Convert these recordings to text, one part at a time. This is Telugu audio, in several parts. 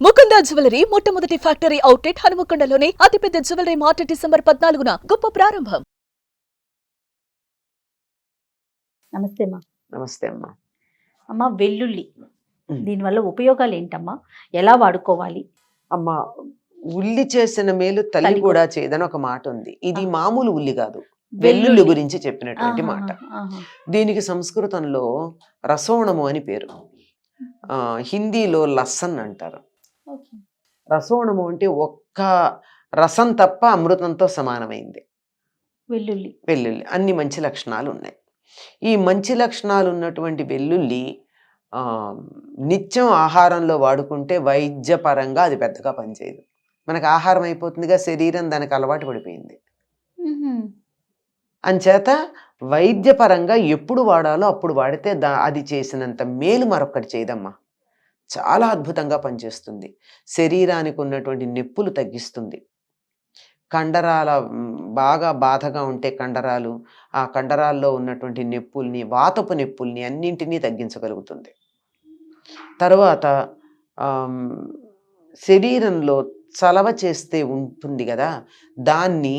ముకుంద జ్యువెలరీ మొట్టమొదటి ఫ్యాక్టరీ అవుట్లెట్ హనుమకొండలోనే అతిపెద్ద జ్యువెలరీ మార్ట్ డిసెంబర్ పద్నాలుగున గొప్ప ప్రారంభం. నమస్తే అమ్మా. నమస్తే అమ్మా. అమ్మ వెల్లుల్లి. దీనివల్ల ఉపయోగాలు ఏంటమ్మా? ఎలా వాడుకోవాలి? అమ్మా ఉల్లి చేసిన మేలు తల్లి కూడా చేయదని ఒక మాట ఉంది. ఇది. మామూలు ఉల్లి కాదు. వెల్లుల్లి. గురించి చెప్పినటువంటి మాట. దీనికి సంస్కృతంలో రసోణము అని పేరు. హిందీలో లస్సన్ అంటారు. రసోణము అంటే ఒక్క రసం తప్ప అమృతంతో సమానమైంది. వెల్లుల్లి. వెల్లుల్లి. అన్ని మంచి లక్షణాలు ఉన్నాయి ఈ మంచి లక్షణాలు ఉన్నటువంటి వెల్లుల్లి ఆ, నిత్యం ఆహారంలో వాడుకుంటే వైద్యపరంగా అది పెద్దగా పనిచేయదు. మనకు ఆహారం అయిపోతుందిగా శరీరం దానికి అలవాటు పడిపోయింది. అంచేత వైద్యపరంగా ఎప్పుడు వాడాలో అప్పుడు వాడితే దా అది చేసినంత మేలు మరొకటి చేయదమ్మా. చాలా అద్భుతంగా పనిచేస్తుంది. శరీరానికి ఉన్నటువంటి నొప్పులు తగ్గిస్తుంది. కండరాల మ్, బాగా బాధగా ఉంటే కండరాలు ఆ కండరాల్లో ఉన్నటువంటి నొప్పుల్ని వాతపు నొప్పుల్ని అన్నింటినీ తగ్గించగలుగుతుంది. తర్వాత శరీరంలో చలవ చేస్తే ఉంటుంది కదా దాన్ని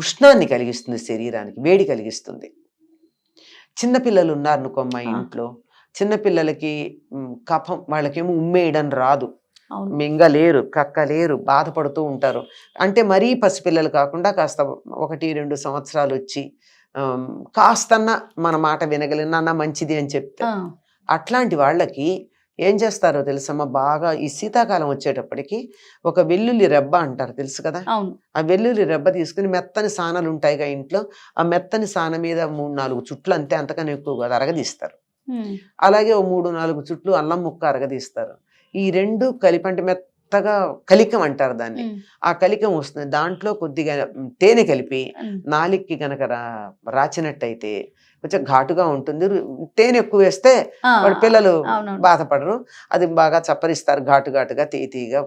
ఉష్ణాన్ని కలిగిస్తుంది శరీరానికి వేడి కలిగిస్తుంది. చిన్నపిల్లలు ఉన్నారు అనుకోమ్మా ఆ. ఇంట్లో చిన్నపిల్లలకి కఫం వాళ్ళకేమో ఉమ్మేయడం రాదు. మింగలేరు కక్కలేరు బాధపడుతూ ఉంటారు. అంటే మరీ పసిపిల్లలు కాకుండా కాస్త ఒకటి రెండు సంవత్సరాలు వచ్చి కాస్తన్న మన మాట వినగలిగిన నాన్న మంచిది అని చెప్తే అట్లాంటి వాళ్ళకి ఏం చేస్తారో తెలుసమ్మా? బాగా ఈ శీతాకాలం వచ్చేటప్పటికి ఒక వెల్లుల్లి రెబ్బ అంటారు తెలుసు కదా? ఆ వెల్లుల్లి రెబ్బ తీసుకుని మెత్తని సానలు ఉంటాయిగా ఇంట్లో. ఆ మెత్తని సాన మీద మూడు నాలుగు చుట్లు అంతే అంతకన్నా ఎక్కువ కాదు అరగదీస్తారు. అలాగే ఓ మూడు నాలుగు చుట్లు అల్లం ముక్క అరగదీస్తారు ఈ రెండు కలిపి అంటే మెత్తగా కలికం అంటారు దాన్ని. ఆ కలికం వస్తుంది దాంట్లో కొద్దిగా తేనె కలిపి. నాలిక్కి గనక రాచినట్టయితే కొంచెం ఘాటుగా ఉంటుంది తేనె ఎక్కువ వేస్తే వాడి పిల్లలు. బాధపడరు అది బాగా చప్పరిస్తారు ఘాటు ఘాటుగా తీయ తీయగా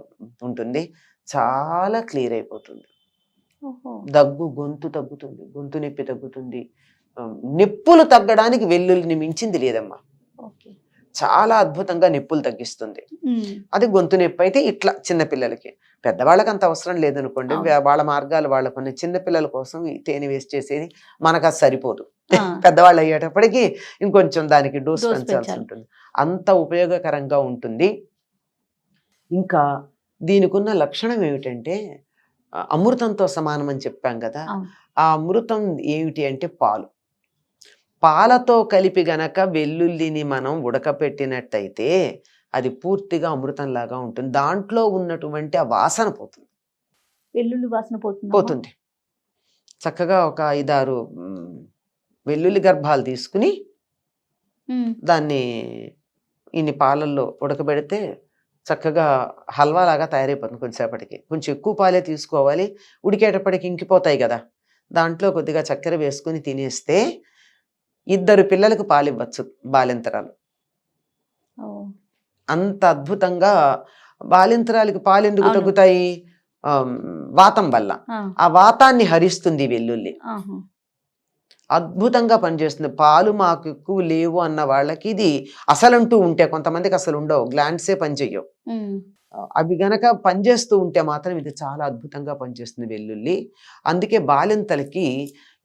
ఉంటుంది చాలా క్లియర్ అయిపోతుంది. దగ్గు గొంతు తగ్గుతుంది. గొంతు నొప్పి తగ్గుతుంది. నొప్పులు తగ్గడానికి వెల్లుల్లిని మించింది లేదమ్మా. చాలా అద్భుతంగా నొప్పులు తగ్గిస్తుంది. అది గొంతు నొప్పి అయితే ఇట్లా చిన్నపిల్లలకి పెద్దవాళ్ళకి అంత అవసరం లేదనుకోండి వాళ్ళ మార్గాలు వాళ్ళ కొన్ని చిన్నపిల్లల కోసం తేనె వేస్ట్ చేసేది మనకు అది సరిపోదు. పెద్దవాళ్ళు అయ్యేటప్పటికి ఇంకొంచెం దానికి డోస్ పెంచాల్సి పెంచాలి. ఉంటుంది. అంత ఉపయోగకరంగా ఉంటుంది. ఇంకా దీనికి ఉన్న లక్షణం ఏమిటంటే అమృతంతో సమానం అని చెప్పాం కదా. ఆ అమృతం ఏమిటి అంటే పాలు. పాలతో కలిపి గనక వెల్లుల్లిని మనం ఉడకపెట్టినట్టయితే అది పూర్తిగా అమృతం లాగా ఉంటుంది. దాంట్లో ఉన్నటువంటి ఆ వాసన పోతుంది. వెల్లుల్లి వాసన పోతుంది పోతుంది. చక్కగా ఒక ఐదారు వెల్లుల్లి గర్భాలు తీసుకుని దాన్ని ఇన్ని పాలల్లో ఉడకబెడితే చక్కగా హల్వా లాగా తయారైపోతుంది కొంచెంసేపటికి. కొంచెం ఎక్కువ పాలే తీసుకోవాలి. ఉడికేటప్పటికి ఇంకిపోతాయి కదా. దాంట్లో కొద్దిగా చక్కెర వేసుకుని తినేస్తే ఇద్దరు పిల్లలకు పాలు ఇవ్వచ్చు బాలింతరాలు అంత అద్భుతంగా బాలింతరాలకి పాలు ఎందుకు అవును. తగ్గుతాయి? వాతం వల్ల. ఆ. వాతాన్ని హరిస్తుంది వెల్లుల్లి. అద్భుతంగా పనిచేస్తుంది. పాలు మాకు ఎక్కువ లేవు అన్న వాళ్ళకి ఇది అసలంటూ ఉంటే కొంతమందికి అసలు ఉండవు. గ్లాండ్సే పనిచేయవు అవి గనక పనిచేస్తూ ఉంటే మాత్రం ఇది చాలా అద్భుతంగా పనిచేస్తుంది వెల్లుల్లి. అందుకే బాలింతలకి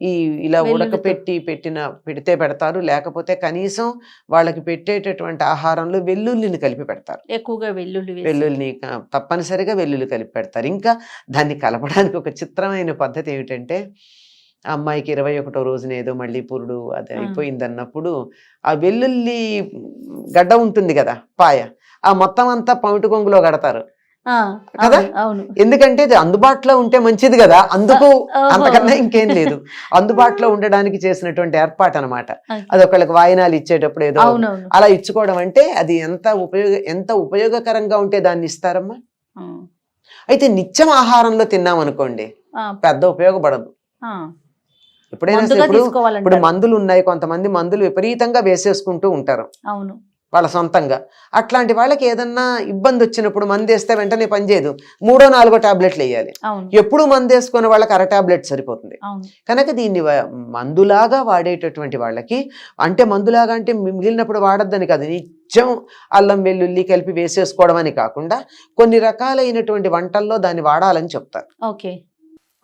ఈ ఇలా. ఉడకపెట్టి పెట్టిన పెడితే పెడతారు. లేకపోతే కనీసం వాళ్ళకి పెట్టేటటువంటి ఆహారంలో వెల్లుల్లిని కలిపి పెడతారు. ఎక్కువగా వెల్లుల్లి. వెల్లుల్లిని తప్పనిసరిగా వెల్లుల్లి కలిపి పెడతారు. ఇంకా దాన్ని కలపడానికి ఒక చిత్రమైన పద్ధతి ఏమిటంటే ఆ అమ్మాయికి ఇరవై ఒకటో రోజున ఏదో మళ్ళీ పురుడు అది. అయిపోయింది అన్నప్పుడు ఆ వెల్లుల్లి గడ్డ ఉంటుంది కదా పాయ ఆ మొత్తం అంతా పమిటి కొంగులో కడతారు కదా? ఎందుకంటే అది అందుబాటులో ఉంటే మంచిది కదా అందుకు. అంతకన్నా ఇంకేం లేదు అందుబాటులో ఉండడానికి చేసినటువంటి ఏర్పాటు అనమాట. అది ఒకళ్ళకి వాయినాలు ఇచ్చేటప్పుడు ఏదో అలా ఇచ్చుకోవడం అంటే అది ఎంత ఉపయోగ ఎంత ఉపయోగకరంగా ఉంటే దాన్ని ఇస్తారమ్మా అయితే నిత్యం ఆహారంలో తిన్నాం అనుకోండి పెద్ద ఉపయోగపడదు. ఎప్పుడైనా ఇప్పుడు మందులు ఉన్నాయి కొంతమంది మందులు విపరీతంగా వేసేసుకుంటూ ఉంటారు. అవును. వాళ్ళ సొంతంగా. అట్లాంటి వాళ్ళకి ఏదన్నా ఇబ్బంది వచ్చినప్పుడు మందేస్తే వెంటనే పనిచేయదు మూడో నాలుగో టాబ్లెట్లు వేయాలి. ఎప్పుడు మందేసుకునే వాళ్ళకి అర టాబ్లెట్ సరిపోతుంది. కనుక దీన్ని మందులాగా వాడేటటువంటి వాళ్ళకి అంటే మందులాగా అంటే మిగిలినప్పుడు వాడద్దని కాదు. నిత్యం అల్లం వెల్లుల్లి కలిపి వేసేసుకోవడం అని కాకుండా కొన్ని రకాలైనటువంటి వంటల్లో దాన్ని వాడాలని చెప్తారు. ఓకే.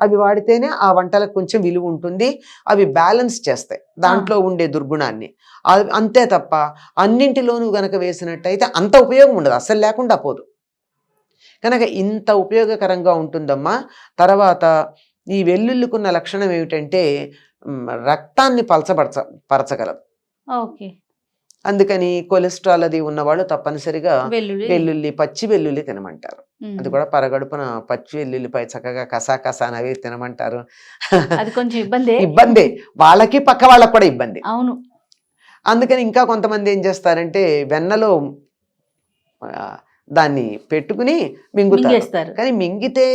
అవి వాడితేనే ఆ వంటలకు కొంచెం విలువ ఉంటుంది. అవి బ్యాలెన్స్ చేస్తాయి. దాంట్లో ఉండే దుర్గుణాన్ని. అంతే తప్ప అన్నింటిలోనూ గనక వేసినట్టయితే అంత ఉపయోగం ఉండదు. అస్సలు లేకుండా పోదు. కనుక ఇంత ఉపయోగకరంగా ఉంటుందమ్మా. తర్వాత ఈ వెల్లుల్లికున్న లక్షణం ఏమిటంటే రక్తాన్ని పలచబరచ పరచగలదు. ఓకే. అందుకని కొలెస్ట్రాల్ అది ఉన్నవాళ్ళు తప్పనిసరిగా వెల్లుల్లి. పచ్చి వెల్లుల్లి తినమంటారు. అది కూడా పరగడుపున పచ్చి వెల్లుల్లిపై చక్కగా కసా కసా నవి తినమంటారు. అది కొంచెం ఇబ్బంది. ఇబ్బంది. వాళ్ళకి పక్క వాళ్ళకి కూడా ఇబ్బంది. అవును. అందుకని ఇంకా కొంతమంది ఏం చేస్తారంటే వెన్నలో దాన్ని పెట్టుకుని మింగుతారు. కానీ మింగితే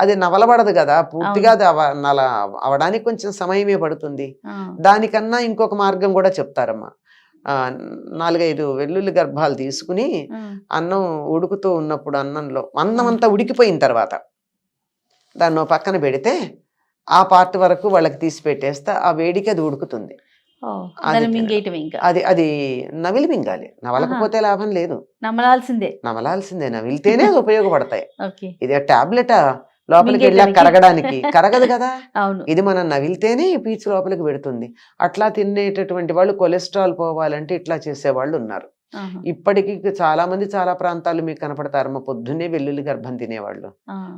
అది నవలబడదు కదా. పూర్తిగా అది అవ నల అవడానికి కొంచెం సమయమే పడుతుంది. దానికన్నా ఇంకొక మార్గం కూడా చెప్తారమ్మా. నాలుగైదు వెల్లుల్లి గర్భాలు తీసుకుని అన్నం ఉడుకుతూ ఉన్నప్పుడు అన్నంలో అన్నం అంతా ఉడికిపోయిన తర్వాత దాన్ని పక్కన పెడితే ఆ పార్ట్ వరకు వాళ్ళకి తీసి పెట్టేస్తే ఆ వేడికి అది ఉడుకుతుంది. అది అది నవిలి మింగాలి. నవలకపోతే లాభం లేదు. నమ్మలాల్సిందే నవలాల్సిందే నవిలితేనే ఉపయోగపడతాయి. ఇది టాబ్లెట్? లోపలికి వెళ్ళా. కరగడానికి. కరగదు కదా. ఇది మనం నవిలితేనే ఈ పీచు లోపలికి పెడుతుంది అట్లా తినేటటువంటి వాళ్ళు కొలెస్ట్రాల్ పోవాలంటే ఇట్లా చేసేవాళ్ళు ఉన్నారు. ఇప్పటికీ చాలా మంది చాలా ప్రాంతాలు మీకు కనపడతారమ్మ పొద్దున్నే వెల్లుల్లి గర్భం తినేవాళ్ళు.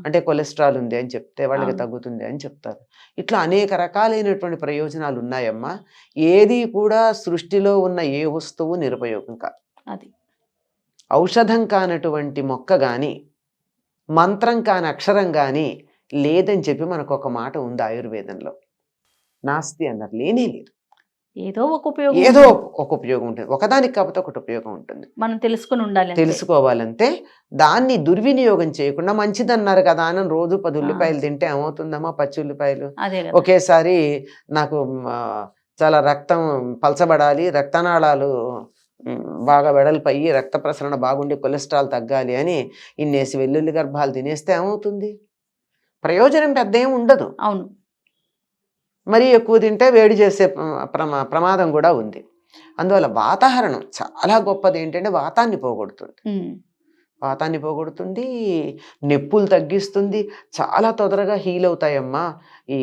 అంటే కొలెస్ట్రాల్ ఉంది అని చెప్తే వాళ్ళకి. తగ్గుతుంది అని చెప్తారు. ఇట్లా అనేక రకాలైనటువంటి ప్రయోజనాలు ఉన్నాయమ్మా. ఏది కూడా సృష్టిలో ఉన్న ఏ వస్తువు నిరుపయోగం కాదు. అది. ఔషధం కానటువంటి మొక్క కానీ మంత్రం కాని అక్షరం కానీ లేదని చెప్పి మనకు ఒక మాట ఉంది ఆయుర్వేదంలో. నాస్తి అన్నారు. లేనే లేదు. ఏదో ఒక ఉపయోగం ఏదో. ఒక ఉపయోగం ఉంటుంది. ఒకదానికి కాకపోతే ఒకటి ఉపయోగం ఉంటుంది. మనం తెలుసుకుని ఉండాలి. తెలుసుకోవాలంటే దాన్ని దుర్వినియోగం చేయకుండా మంచిదన్నారు కదా అని రోజు పది ఉల్లిపాయలు తింటే ఏమవుతుందమ్మా పచ్చి ఉల్లిపాయలు? ఒకేసారి నాకు చాలా రక్తం పలచబడాలి రక్తనాళాలు బాగా వెడల్పయ్యి రక్త ప్రసరణ బాగుండి కొలెస్ట్రాల్ తగ్గాలి అని ఇన్నేసి వెల్లుల్లి గర్భాలు తినేస్తే ఏమవుతుంది? ప్రయోజనం పెద్ద ఏం ఉండదు. అవును. మరీ ఎక్కువ తింటే వేడి చేసే ప్ర- ప్రమా ప్రమాదం కూడా ఉంది. అందువల్ల వాతావరణం చాలా గొప్పది ఏంటంటే వాతాన్ని పోగొడుతుంది. వాతాన్ని పోగొడుతుంది నొప్పులు తగ్గిస్తుంది చాలా తొందరగా హీల్ అవుతాయమ్మా. ఈ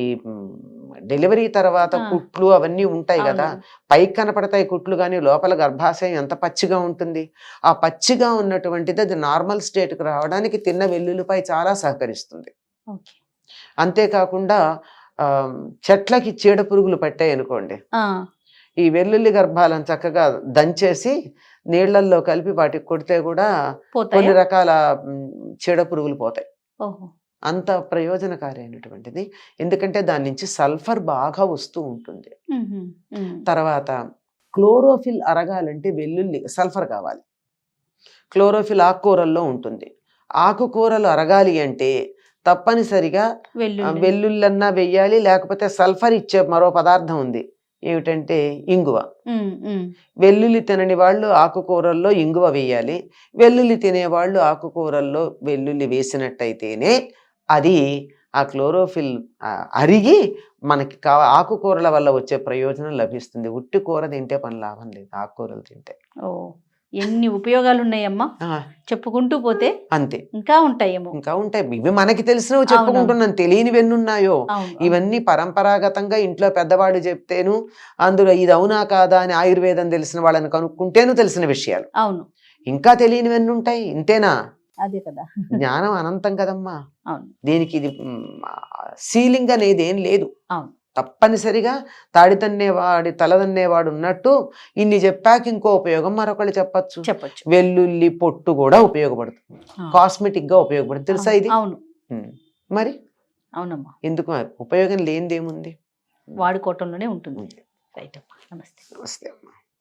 డెలివరీ తర్వాత. కుట్లు అవన్నీ ఉంటాయి కదా. పైకి కనపడతాయి కుట్లు కానీ లోపల గర్భాశయం ఎంత పచ్చిగా ఉంటుంది. ఆ పచ్చిగా ఉన్నటువంటిది అది నార్మల్ స్టేట్కి రావడానికి తిన్న వెల్లుల్లిపై చాలా సహకరిస్తుంది. అంతేకాకుండా చెట్లకి చీడ పురుగులు పట్టాయి అనుకోండి ఈ వెల్లుల్లి గర్భాలను చక్కగా దంచేసి నీళ్ళల్లో కలిపి వాటికి కొడితే కూడా కొన్ని రకాల చీడ పురుగులు పోతాయి. అంత ప్రయోజనకారైనటువంటిది. ఎందుకంటే దాని నుంచి సల్ఫర్ బాగా వస్తూ ఉంటుంది. తర్వాత క్లోరోఫిల్ అరగాలంటే వెల్లుల్లి సల్ఫర్ కావాలి. క్లోరోఫిల్ ఆకుకూరల్లో ఉంటుంది. ఆకుకూరలు అరగాలి అంటే తప్పనిసరిగా వెల్లుల్లన్నా వెయ్యాలి లేకపోతే సల్ఫర్ ఇచ్చే మరో పదార్థం ఉంది. ఏమిటంటే ఇంగువ. వెల్లుల్లి తినని వాళ్ళు ఆకుకూరల్లో ఇంగువ వేయాలి. వెల్లుల్లి తినేవాళ్ళు ఆకుకూరల్లో వెల్లుల్లి వేసినట్టయితేనే అది ఆ క్లోరోఫిల్ అరిగి మనకి కా ఆకుకూరల వల్ల వచ్చే ప్రయోజనం లభిస్తుంది. ఉట్టి కూర తింటే పని లాభం లేదు. ఆకుకూరలు తింటే. ఓ ఎన్ని ఉపయోగాలు ఉన్నాయమ్మా చెప్పుకుంటూ పోతే అంతే. ఇంకా ఉంటాయేమో. ఇంకా ఉంటాయి. ఇవి మనకి తెలిసినవి చెప్పుకుంటున్నాను తెలియనివి ఎన్ని ఉన్నాయో అవును. ఇవన్నీ పరంపరాగతంగా ఇంట్లో పెద్దవాళ్ళు చెప్తేను అందులో ఇది అవునా కాదా అని ఆయుర్వేదం తెలిసిన వాళ్ళని కనుక్కుంటేను తెలిసిన విషయాలు. అవును. ఇంకా తెలియనివన్నీ ఉంటాయి ఇంతేనా? అదే కదా. జ్ఞానం అనంతం కదమ్మా. అవును. దీనికి ఇది సీలింగ్ అనేది ఏం లేదు. అవును. తప్పనిసరిగా తాడి తన్నేవాడి తలదన్నేవాడు ఉన్నట్టు ఇన్ని చెప్పాక ఇంకో ఉపయోగం మరొకళ్ళు చెప్పచ్చు. చెప్పొచ్చు. వెల్లుల్లి పొట్టు కూడా ఉపయోగపడుతుంది. కాస్మెటిక్గా ఉపయోగపడుతుంది. తెలుసా ఇది? అవును. మరి? అవునమ్మా. ఎందుకు ఉపయోగం లేనిదేముంది? వాడుకోవటంలోనే ఉంటుంది. రైట్ అమ్మా. నమస్తే. నమస్తే అమ్మా.